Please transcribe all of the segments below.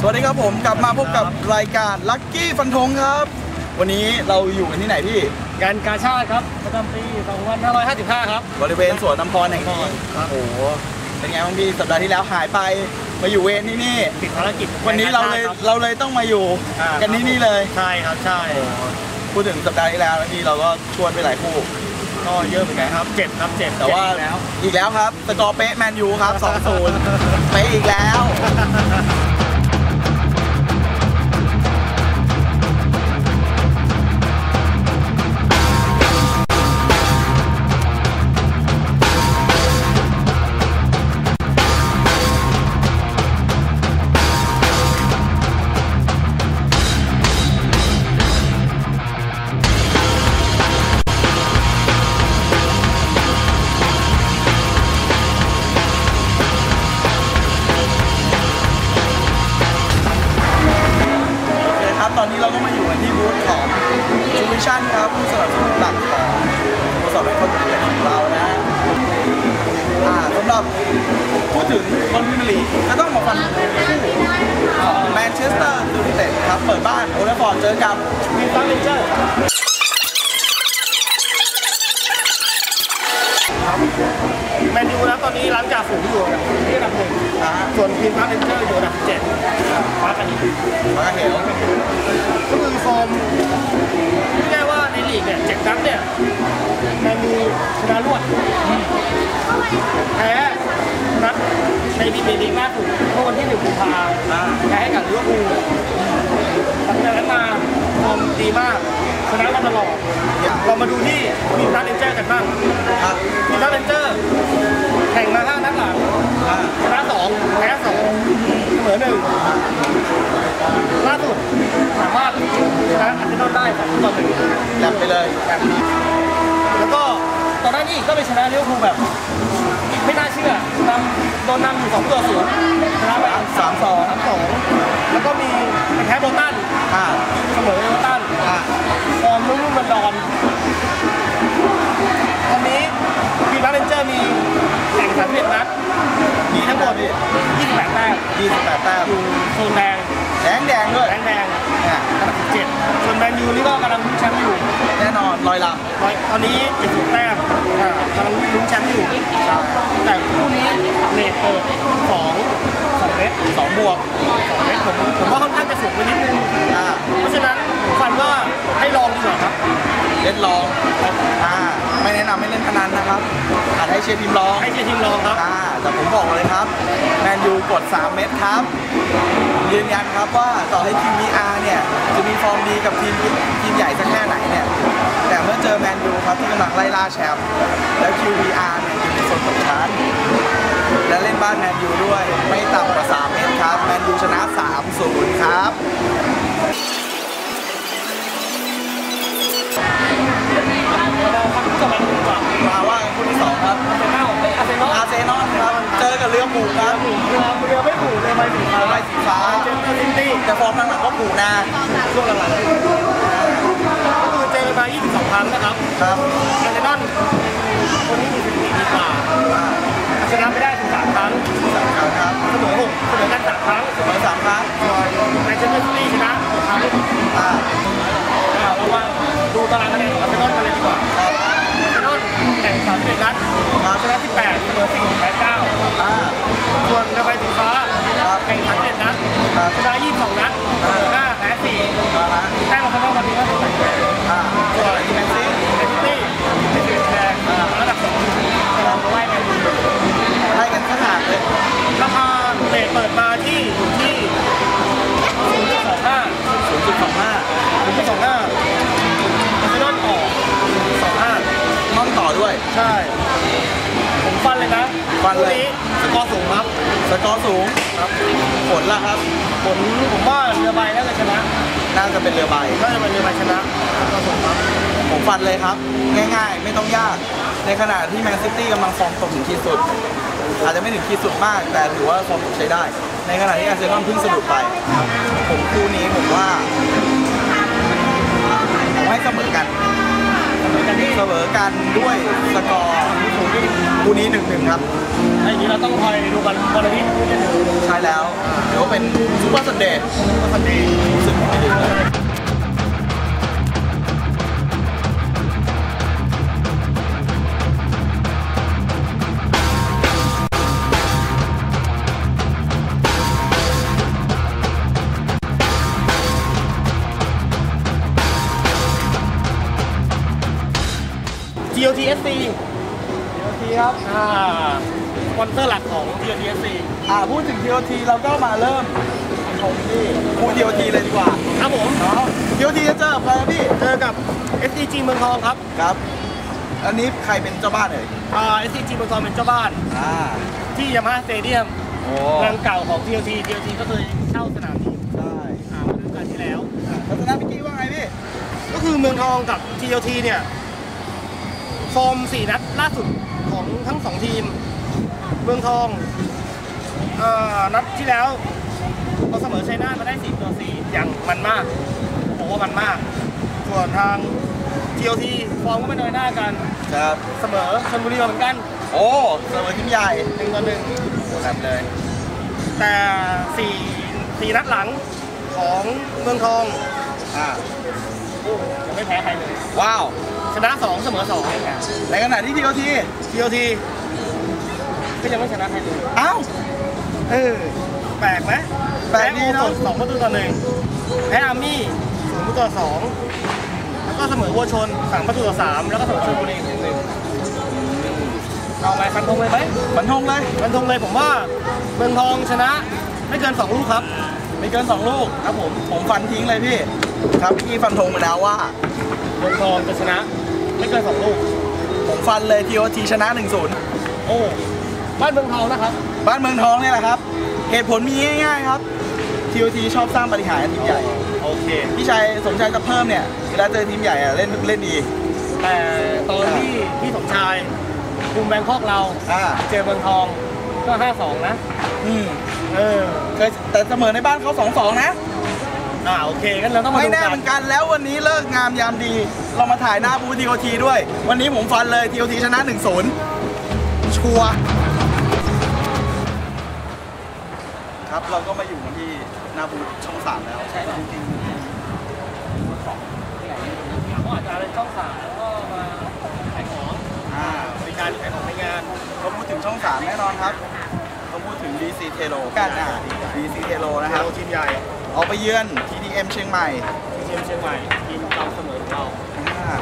สวัสดีครับผมกลับมาพบกับรายการลั c กี้ฟันธงครับ วันนี้เราอยู่กันที่ไหนพี่ งานกาชาติครับประจำปี2555 ครับ บริเวณสวนน้ำพรแห่งนี้ครับโอ้โหเป็นไงบ้างพี่สัปดาห์ที่แล้วหายไปมาอยู่เวรที่นี่ ติดภารกิจวันนี้เราเลยเราเลยต้องมาอยู่อ่ากันที่นี่เลย ใช่ครับใช่ พูดถึงสัปดาห์ที่แล้วนะพี่เราก็ชวนไปหลายคู่ ก็เยอะเหมือนกันครับเจ็ดครับเจ็ดแต่ว่าเจ็ดอีกแล้วอีกแล้วครับสกอร์เป๊ะแมนยูครับ2-0เป๊ะอีกแล้ว นี้เราก็มาอยู่กันที่บูธของจูวิชั่นครับผู้สนับสนุนหลักของสโมสรเป็นคนเป็นของเรานะอ่าสำหรับพูดถึงบอลพรีเมียร์ลีก็ต้องมาฟันคู่ของแมนเชสเตอร์ยูไนเต็ดครับเปิดบ้านโอเลฟอร์ดเจอกับมีฟังเลนเจอร์แมนยูนะตอนนี้ล้างจ่าฝูงอยู่ นดับหนึ่งนะฮะส่วนทีมฟังเลนเจอร์อยู่อันดับเจ็ดฟ้ากันอีกมาเหวก็คือฟอร์มพูดง่ายๆว่าในลีกเนี่ยเจ็ดนัดเนี่ยแมนยูชนะรวดแพ้นัดในพรีเมียร์ลีกล่าสุดเมื่อวันที่หนึ่งกุมภาพันธ์อ่าแพ้ให้กับลิเวอร์พูลหลังจากนั้นมาฟอร์มดีมาก ชนะมาตลอดเรามาดูที่ทีมนัดเรนเจอร์กันบ้างครับทีมนัดเรนเจอร์แข่งมาห้านัดหลังอ่าชนะสองแพ้สองเสมอหนึ่งล่าสุดสามารถชนะอาร์เซนอลได้สองต่อหนึ่งแลบไปเลยแล้วก็ตอนนั้นนี่ก็ไปชนะลิเวอร์พูลแบบไม่น่าเชื่อนำโดนนำอยู่สองต่อศูนย์ชนะไปสามสองสามสองแล้วก็มีไปแพ้โบลตันอ่าเสมอโบลตัน อ่าฟอร์มรุ่มๆดอนๆวันนี้ทีมนักเรนเจอร์มีแข่งขันเวียดนัดมีทั้งหมด28แต้มยี่สิบแปดแต้มอยู่โซนแดงแดงแดงด้วยแดงแดงเนี่ยอันดับเจ็ดส่วนแมนยูนี่ก็กำลังลุ้นแชมป์อยู่ แน่นอนลอยลร้อยตอนนี้70แต้มอ่ากำลังลุ้นแชมป์อยู่ำใช่แต่คู่นี้เลทเปิดสองสอง เมตรสองบวกสองเมตรผมผมว่าค่อนข้างจะสูงไปนิดนึงอ่าเพราะฉะนั้นผมฟันว่าให้ลองดีกว่าครับเล่นลองอ่าไม่แนะนำให้เล่นพนันนะครับอาจให้เชียร์ทีมลองให้เชียร์ทีมลองครับอ่าแต่ผมบอกเลยครับแมนยูกด 3 เม็ดครับยืนยันครับว่าต่อให้ทีม VR เนี่ยจะมีฟอร์มดีกับทีมทีมใหญ่สักแค่ไหนเนี่ยแต่เมื่อเจอแมนยูครับที่กำลังไล่ล่าแชมป์แล้ว QVR เนี่ยอยู่ในโซนตกชั้นและเล่น บ้านแมนยูด้วย ไม่ต่ำกว่า 3 เม็ดครับ แมนยูชนะ 3-0 ครับเราฟังคู่กับแมนยูดีกว่ามาว่ากันคู่ที่2ครับ อาร์เซนอลอาร์เซนอลอาร์เซนอลครับ เจอกับเรือหมูครับเรือเรือไม่ผูกเรือไม่ผูกเรือใบสีฟ้าเจนเตอร์ซิตี้แต่ฟอร์มหลังๆก็ผูนะช่วงหลังๆก็คือเจอมา 22 ครั้งนะครับ ครับอาร์เซนอลคนนี้มีสถิติดีกว่า ชนะไม่ได้ถึง3ครั้งสำคัญครับเสมอ6เสมอกัน3ครั้งเสมอสามครั้งแมนเชสเตอร์ซิตี้ชนะ6ครั้งอ่าอ่าเรามาดูตารางคะแนนของอาร์เซนอลกันเลยดีกว่าครับอาร์เซนอลแข่ง31นัดชนะ18เสมอ4 นะฟันเลยคู่นี้สกอร์สูงครับ สกอร์สูงครับผลล่ะครับผลผมว่าเรือใบน่าจะชนะน่าจะเป็นเรือใบน่าจะเป็นเรือใบชนะสกอร์สูงครับ ผมฟันเลยครับ ง่ายๆ ไม่ต้องยาก ในขณะที่แมนซิตี้กำลังฟอร์มตกถึงขีดสุด อาจจะไม่ถึงขีดสุดมาก แต่ถือว่าฟอร์มตกใช้ได้ ในขณะที่อาร์เซนอลเพิ่งสะดุดไป ผมคู่นี้ผมว่าผมให้เสมอกันผกันที่ เสมอกันด้วยสกอร์คู่นี้หนึ่งหนึ่งครับไอ้นี้เราต้องคอยดูกันวันอาทิตย์ใช่แล้วเดี๋ยวาเป็นซูเปอร์ซันเดย์วันดีรู้สึกไม่ดีเลย ทีโอทีเอสซีโอเคครับ อ่าสปอนเซอร์หลักของทีโอทีเอสซีอ่าพูดถึง TOT เราก็มาเริ่มชมที่คู่ TOT เลยดีกว่าครับผมเนาะ TOT จะเจอกับใครครับพี่ เจอกับ SCG เมืองทองครับ ครับ อันนี้ใครเป็นเจ้าบ้านเอ่ย อ่า SCG เมืองทองเป็นเจ้าบ้าน อ่า ที่ยามาฮ่าสเตเดียมโอ้แรงเก่าของ TOT TOT ก็เคยเช่าสนามนี้ใช่อ่าเมื่อฤดูกาลที่แล้วทัศนะเมื่อกี้ว่าไงพี่ ก็คือเมืองทองกับ TOT เนี่ย ฟอร์ม4นัดล่าสุดของทั้งสองทีม เมืองทองเอ่อนัดที่แล้วเราเสมอชัยนาทมาได้4ตัว4อย่างมันมากผมว่ามันมาก ส่วนทาง TOT ฟอร์มก็ไม่น้อยหน้ากันครับเสมอชลบุรีมาเหมือนกัน โอ้เสมอทีมใหญ่หนึ่งต่อหนึ่งแบบเลย แต่สี่สี่นัดหลังของเมืองทองอ่าโอ้ยังไม่แพ้ใครเลย ว้าว ชนะสองเสมอสองในขณะที่ TOT ทีโอทีก็ยังไม่ชนะใครเลยเอ้าเออแปลกไหมแปลกดีเนอะโอสดสองประตูต่อหนึ่งแพ้อาร์มี่ศูนย์ประตูต่อสองแล้วก็เสมอวัวชนสามประตูต่อสามแล้วก็เสมอชลบุรีหนึ่งหนึ่งเอาไหมฟันธงเลยไหมบันทงเลยฟันธงเลยผมว่าเมืองทองชนะไม่เกินสองลูกครับไม่เกิน2ลูกครับผมผมฟันทิ้งเลยพี่ ครับพี่ฟันธงไปแล้วว่าเมืองทองจะชนะ ไม่เกินสองลูก ผมฟันเลย TOT ชนะ1-0โอ้ บ้านเมืองทองนะครับ บ้านเมืองทองเนี่ยแหละครับ เหตุผลมีง่ายๆครับ TOT ชอบสร้างปฏิหารย์ให้ทีมใหญ่ โอเค พี่ชัยสมชายจะเพิ่มเนี่ยเวลาเจอทีมใหญ่อะเล่นเล่นดี แต่ตอนที่พี่สมชายคุมแบงคอกเรา อ่า เจอเมืองทองก็ห้าสองนะ อืมเออ เคยแต่เสมอในบ้านเขา2-2นะ อ่าโอเคงั้นเราต้องมาไม่ดูแน่กัเหนมือนกันแล้ววันนี้เลิกงามยามดี เรามาถ่ายหน้าบู TOT ด้วย วันนี้ผมฟันเลย TOT ชนะ1-0ชัวร์ครับเราก็มาอยู่กันที่หน้าบูช่องสามแล้วใช่ครับเขาอาจจะเป็นช่องสามแล้วก็มาขายของอ่าบริการขายของในงานเราพูดถึงช่องสามแน่นอนครับเราพูดถึง DC t e l o กันอะ DC t e l o นะคเรารับทีมใหญ่ ออกไปเยือน TDM เชียงใหม่ทีมเชียงใหม่ทีมเราเสมอของเราอ่า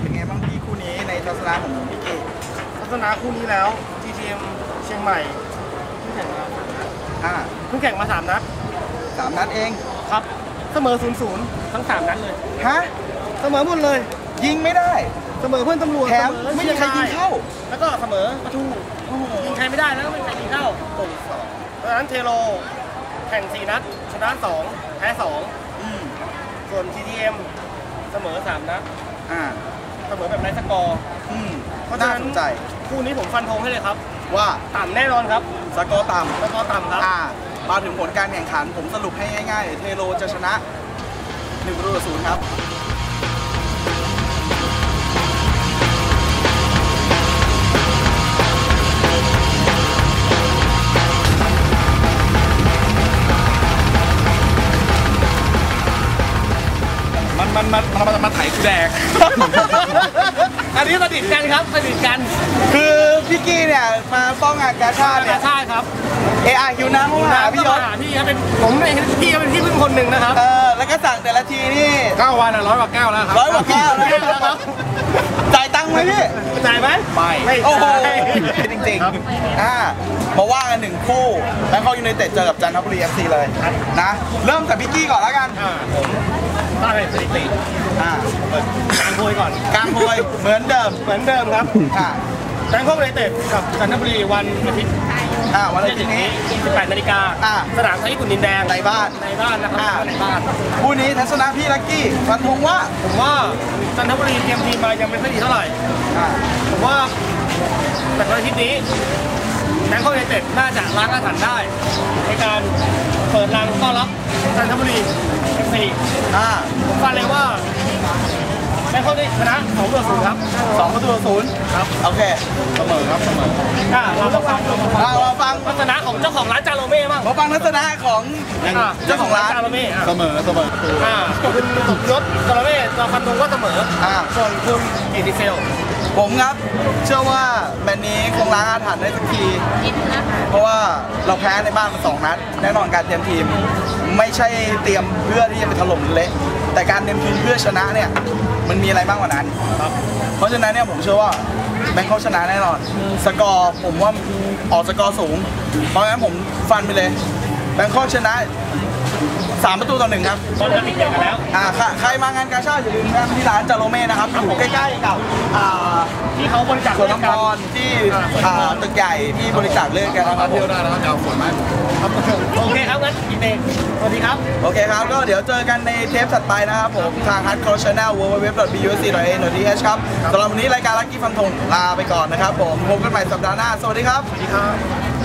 เป็นไงบ้างพี่คู่นี้ในทัศนะของพี่เก๋ลักษณะคู่นี้แล้ว GTM เชียงใหม่เพิ่งแข่งมาสามนัดอ่าเพิ่งแข่งมาสามนัดสามนัดเองครับเสมอศูนย์ศูนย์ทั้งสามนัดเลยฮะเสมอหมดเลย ยิงไม่ได้เสมอเพื่อนตำรวจแถมเสอไม่มีใครยิงเข้าแล้วก็เสมอประตูโอ้โหยิงใครไม่ได้แล้วก็ไม่มีใครยิงเข้าตรงสองเพราะฉะนั้นเทโล แข่ง4นัดชนะ2แพ้อืม2ส่วน TTM เสมอ3นัดอ่าเสมอแบบไร้สกอร์อืมเพราะฉะน่านั้นสนใจคู่นี้ผมฟันธงให้เลยครับ ว่าต่ำแน่นอนครับสกอร์ต่สกอร์ต่ำครับำอ่ามาถึงผลการแข่งขันผมสรุปให้ง่ายๆเทโลจะชนะ1ประตูต่อศูนย์ครับ มันมันมันมันมาไถกูแดก อันนี้สนิทกันครับสนิทกันคือพี่กี้เนี่ยมาป้องงานกาชาติเนี่ยใช่ครับ AR คิวน้ำเข้ามาหาพี่ยศหาพี่ครับเป็นผมเองพี่ก็เป็นที่พึ่งคนหนึ่งนะครับ เออ แล้วก็สั่งแต่ละทีนี่เก้าวันอะร้อยกว่าแก้วแล้วครับร้อยกว่าแก้วนะครับ จ่ายตังค์ไหมพี่ จ่ายไหมไม่ไม่โอ้โห จ่ายจริงครับ ๆ อ่า มาว่ากันหนึ่งคู่แบงคอกยูไนเต็ดเจอกับจันทบุรีเอฟซีเลยนะ เริ่มจากพี่กี้ก่อนแล้วกันอ่าผมตั้งสถิติอ่าเปิดการโพยก่อนกลางโพยเหมือนเดิมเหมือนเดิมครับอ่าแบงคอกยูไนเต็ดกับจันทบุรีวันอาทิตย์อ่าวันอาที่ทิจะตถึย์งนี้นี้ 18นาฬิกาอ่าสนามไทยญี่ปุ่นดินแดงในบ้านในบ้านนะครับอ่าในบ้านคู่นี้ทัศนะพี่ลักกี้ฟันธงว่าผมว่าจันทบุรีเตรียมทีมมายังไม่ค่อยดีเท่าไหร่อ่าผมว่าแต่วันอาทิตย์นี้ แบงคอกยูไนเต็ดน่าจะล้างอาถรรพ์ได้ ในการเปิดรังต้อนรับจันทบุรี FC อ่าผมฟันเลยว่าแบงคอกนี่ชนะสองต่อศูนย์ครับสองประตูต่อศูนย์ครับโอเคเสมอครับเสมออ่าเราต้องฟังเราต้องฟังเรามาฟังลักษณะของเจ้าของร้านจาโรเม่บ้างมาฟังทัศนะของอ่เจ้าของร้านจาโรเม่อะเสมอเสมอประตูอ่าคุณสมยศจาโรเม่เราฟันธงว่าเสมออ่าส่วนคุณเอดิเซล ผมครับเชื่อว่าแมตช์นี้คงล้างอาถรรพ์ได้สักที เพราะว่าเราแพ้ในบ้านมาสองนัดแน่นอนการเตรียมทีม ไม่ใช่เตรียมเพื่อที่จะไปถล่มเละแต่การเตรียมทีมเพื่อชนะเนี่ยมันมีอะไรมากกว่านั้นครับเพราะฉะนั้นเนี่ยผมเชื่อว่าแบงค์เขาชนะแน่นอน สกอร์ผมว่าออกสกอร์สูง เพราะงั้นผมฟันไปเลย แบงค์เขาชนะ สามประตูต่อหนึ่งครับตอนจะมีเดียวกันแล้วอ่าใครใครมางานกาชาดอย่าลืมนะที่ร้านจาโรเม่นะครับอยู่ใกล้ๆกับอ่าที่เขาบริจาคสวนน้ำพรที่อ่าตึกใหญ่ที่บริจาคเลือดกันนะครับเที่ยวได้นะครับจะเอาฝนไหมาให้ผมครับโอเคครับงั้นอีกเด็กสวัสดีครับ โอเคครับ ก็เดี๋ยวเจอกันในเทปถัดไปนะครับผมทาง Hardcore Channel www.busc.a.th ครับสำหรับวันนี้รายการลักกี้ฟันธงลาไปก่อนนะครับผมพบกันใหม่สัปดาห์หน้า สวัสดีครับ สวัสดีครับ